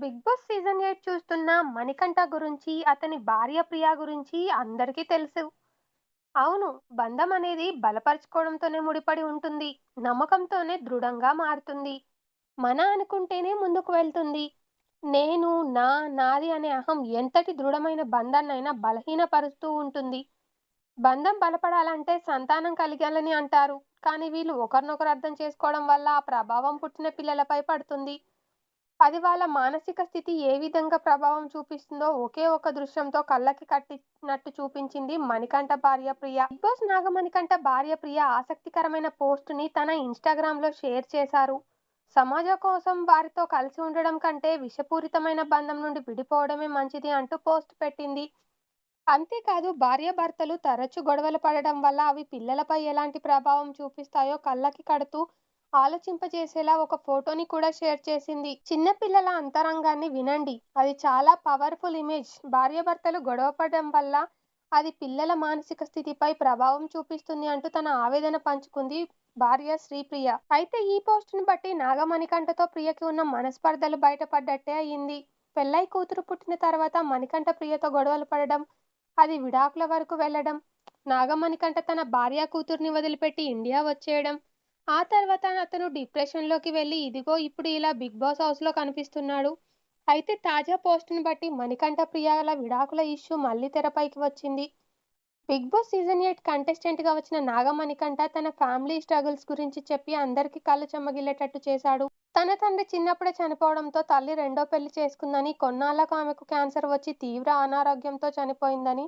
Big boss season eight చూస్తున్న మణికంఠ గురించి అతని భార్య ప్రియా గురించి అందరికీ తెలుసు. అవును బంధం అనేది బలపరచుకోవడంతోనే ముడిపడి ఉంటుంది. నమ్మకంతోనే దృఢంగా మారుతుంది. మన అనుకుంటేనే ముందుకు వెళ్తుంది. నేను నా నాది అనే అహం ఎంతటి దృఢమైన బంధాన్నైనా బలహీనపరుస్తూ ఉంటుంది. బంధం బలపడాలంటే సంతానం కలిగాలని అంటారు. కానీ వీళ్ళు ఒకరినొకరు అర్థం చేసుకోవడం వల్ల ఆ ప్రభావం పుట్టిన పిల్లలపై పడుతుంది. అది వాళ్ళ మానసిక స్థితి ఏ విధంగా ప్రభావం చూపిస్తుందో ఒకే ఒక దృశ్యంతో కళ్ళకి కట్టినట్టు చూపించింది మణికంఠ భార్య ప్రియ. బిగ్ బాస్ నాగమణికంఠ భార్య ప్రియ ఆసక్తికరమైన పోస్ట్ని తన ఇన్స్టాగ్రామ్లో షేర్ చేశారు. సమాజం కోసం వారితో కలిసి ఉండడం కంటే విషపూరితమైన బంధం నుండి విడిపోవడమే మంచిది అంటూ పోస్ట్ పెట్టింది. అంతేకాదు భార్యాభర్తలు తరచు గొడవలు పడడం వల్ల అవి పిల్లలపై ఎలాంటి ప్రభావం చూపిస్తాయో కళ్ళకి కడుతూ ఆలోచింపజేసేలా ఒక ఫోటోని కూడా షేర్ చేసింది. చిన్నపిల్లల అంతరంగాన్ని వినండి. అది చాలా పవర్ఫుల్ ఇమేజ్. భార్యాభర్తలు గొడవపడడం వల్ల అది పిల్లల మానసిక స్థితిపై ప్రభావం చూపిస్తుంది అంటూ తన ఆవేదన పంచుకుంది భార్య శ్రీప్రియ. అయితే ఈ పోస్ట్ని బట్టి నాగమణికంఠతో ప్రియకి ఉన్న మనస్పర్ధలు బయటపడ్డట్టే అయింది. పెళ్ళై కూతురు పుట్టిన తర్వాత మణికంఠ ప్రియతో గొడవలు పడడం అది విడాకుల వరకు వెళ్ళడం నాగమణికంఠ తన భార్య కూతుర్ని వదిలిపెట్టి ఇండియా వచ్చేయడం ఆ తర్వాత అతను డిప్రెషన్లోకి వెళ్ళి ఇదిగో ఇప్పుడు ఇలా బిగ్ బాస్ హౌస్లో కనిపిస్తున్నాడు. అయితే తాజా పోస్టుని బట్టి మణికంఠ ప్రియాల విడాకుల ఇష్యూ మళ్ళీ తెరపైకి వచ్చింది. బిగ్ బాస్ సీజన్ ఎయిట్ కంటెస్టెంట్గా వచ్చిన నాగమణికంఠ తన ఫ్యామిలీ స్ట్రగుల్స్ గురించి చెప్పి అందరికీ కళ్ళు చెమ్మగిల్లేటట్టు చేశాడు. తన తండ్రి చిన్నప్పుడే చనిపోవడంతో తల్లి రెండో పెళ్ళి చేసుకుందని కొన్నాళ్ళకు ఆమెకు క్యాన్సర్ వచ్చి తీవ్ర అనారోగ్యంతో చనిపోయిందని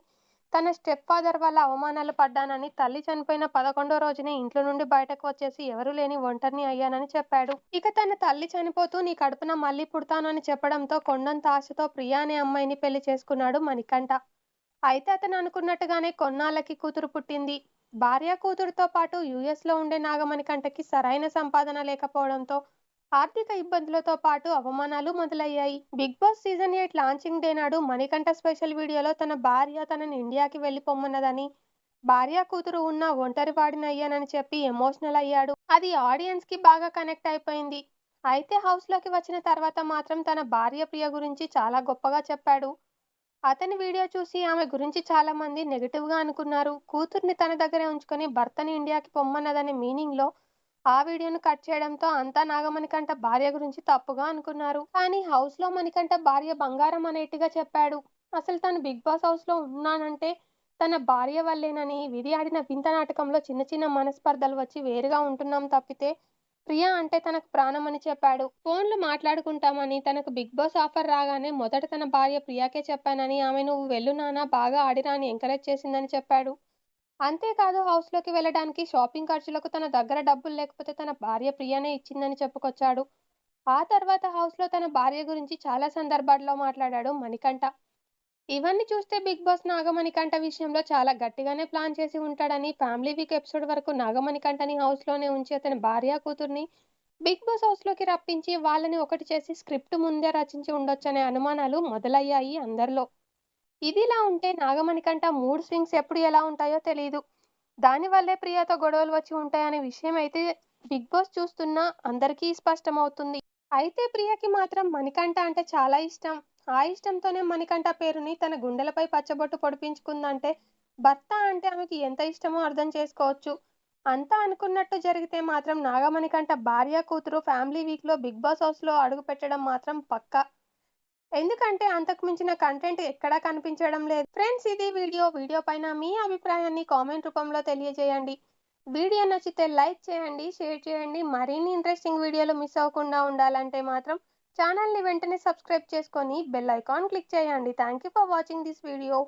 తన స్టెప్ ఫాదర్ వల్ల అవమానాలు పడ్డానని తల్లి చనిపోయిన పదకొండో రోజునే ఇంట్లో నుండి బయటకు వచ్చేసి ఎవరూ లేని ఒంటరిని అయ్యానని చెప్పాడు. ఇక తన తల్లి చనిపోతూ నీ కడుపున మళ్ళీ పుడతానని చెప్పడంతో కొండంత ఆశతో ప్రియా అనే అమ్మాయిని పెళ్ళి చేసుకున్నాడు మణికంఠ. అయితే అతను అనుకున్నట్టుగానే కొన్నాళ్ళకి కూతురు పుట్టింది. భార్య కూతురుతో పాటు యుఎస్లో ఉండే నాగమణికంఠకి సరైన సంపాదన లేకపోవడంతో ఆర్థిక ఇబ్బందులతో పాటు అవమానాలు మొదలయ్యాయి. Big boss season eight launching day నాడు మణికంఠ స్పెషల్ వీడియోలో తన భార్య తనని ఇండియాకి వెళ్ళిపోమ్మన్నదని భార్య కూతురు ఉన్న ఒంటరి వాడినయ్యానని చెప్పి ఎమోషనల్ అయ్యాడు. అది ఆడియన్స్కి బాగా కనెక్ట్ అయిపోయింది. అయితే హౌస్లోకి వచ్చిన తర్వాత మాత్రం తన భార్య ప్రియ గురించి చాలా గొప్పగా చెప్పాడు. అతని వీడియో చూసి ఆమె గురించి చాలా మంది నెగిటివ్గా అనుకున్నారు. కూతుర్ని తన దగ్గరే ఉంచుకొని భర్తని ఇండియాకి పొమ్మన్నదనే మీనింగ్లో ఆ వీడియోను కట్ చేయడంతో అంతా నాగమణికంఠ భార్య గురించి తప్పుగా అనుకున్నారు. కానీ హౌస్లో మణికంఠ భార్య బంగారం అనేట్టుగా చెప్పాడు. అసలు తను బిగ్ బాస్ హౌస్లో ఉన్నానంటే తన భార్య వల్లేనని విధి ఆడిన వింత నాటకంలో చిన్న చిన్న మనస్పర్ధలు వచ్చి వేరుగా ఉంటున్నాం తప్పితే ప్రియా అంటే తనకు ప్రాణం అని చెప్పాడు. ఫోన్లు మాట్లాడుకుంటామని తనకు బిగ్ బాస్ ఆఫర్ రాగానే మొదట తన భార్య ప్రియాకే చెప్పానని ఆమె నువ్వు వెళ్ళు నానా బాగా ఆడిరా అని ఎంకరేజ్ చేసిందని చెప్పాడు. అంతేకాదు హౌస్లోకి వెళ్ళడానికి షాపింగ్ ఖర్చులకు తన దగ్గర డబ్బులు లేకపోతే తన భార్య ప్రియనే ఇచ్చిందని చెప్పుకొచ్చాడు. ఆ తర్వాత హౌస్లో తన భార్య గురించి చాలా సందర్భాల్లో మాట్లాడాడు మణికంఠ. ఇవన్నీ చూస్తే బిగ్ బాస్ నాగమణికంఠ విషయంలో చాలా గట్టిగానే ప్లాన్ చేసి ఉంటాడని ఫ్యామిలీ వీక్ ఎపిసోడ్ వరకు నాగమణికంఠని హౌస్లోనే ఉంచి అతని భార్య కూతుర్ని బిగ్ బాస్ హౌస్లోకి రప్పించి వాళ్ళని ఒకటి చేసి స్క్రిప్ట్ ముందే రచించి ఉండొచ్చనే అనుమానాలు మొదలయ్యాయి అందరిలో. ఇదిలా ఉంటే నాగమణికంట మూడ్ స్వింగ్స్ ఎప్పుడు ఎలా ఉంటాయో తెలియదు దానివల్లే ప్రియాతో గొడవలు వచ్చి ఉంటాయనే విషయం అయితే బిగ్ బాస్ చూస్తున్నా అందరికీ స్పష్టమవుతుంది. అయితే ప్రియకి మాత్రం మణికంఠ అంటే చాలా ఇష్టం. ఆ ఇష్టంతోనే మణికంఠ పేరుని తన గుండెలపై పచ్చబొట్టు పొడిపించుకుందంటే భర్త అంటే ఆమెకి ఎంత ఇష్టమో అర్థం చేసుకోవచ్చు. అంతా అనుకున్నట్టు జరిగితే మాత్రం నాగమణికంఠ భార్య కూతురు ఫ్యామిలీ వీక్లో బిగ్ బాస్ హౌస్లో అడుగు పెట్టడం మాత్రం పక్కా. ఎందుకంటే అంతకు మించిన కంటెంట్ ఎక్కడా కనిపించడం లేదు. ఫ్రెండ్స్ ఇది వీడియో. వీడియో పైన మీ అభిప్రాయాన్ని కామెంట్ రూపంలో తెలియజేయండి. వీడియో నచ్చితే లైక్ చేయండి షేర్ చేయండి. మరిన్ని ఇంట్రెస్టింగ్ వీడియోలు మిస్ అవ్వకుండా ఉండాలంటే మాత్రం ఛానల్ని వెంటనే సబ్స్క్రైబ్ చేసుకొని బెల్ ఐకాన్ క్లిక్ చేయండి. Thank you for watching this video.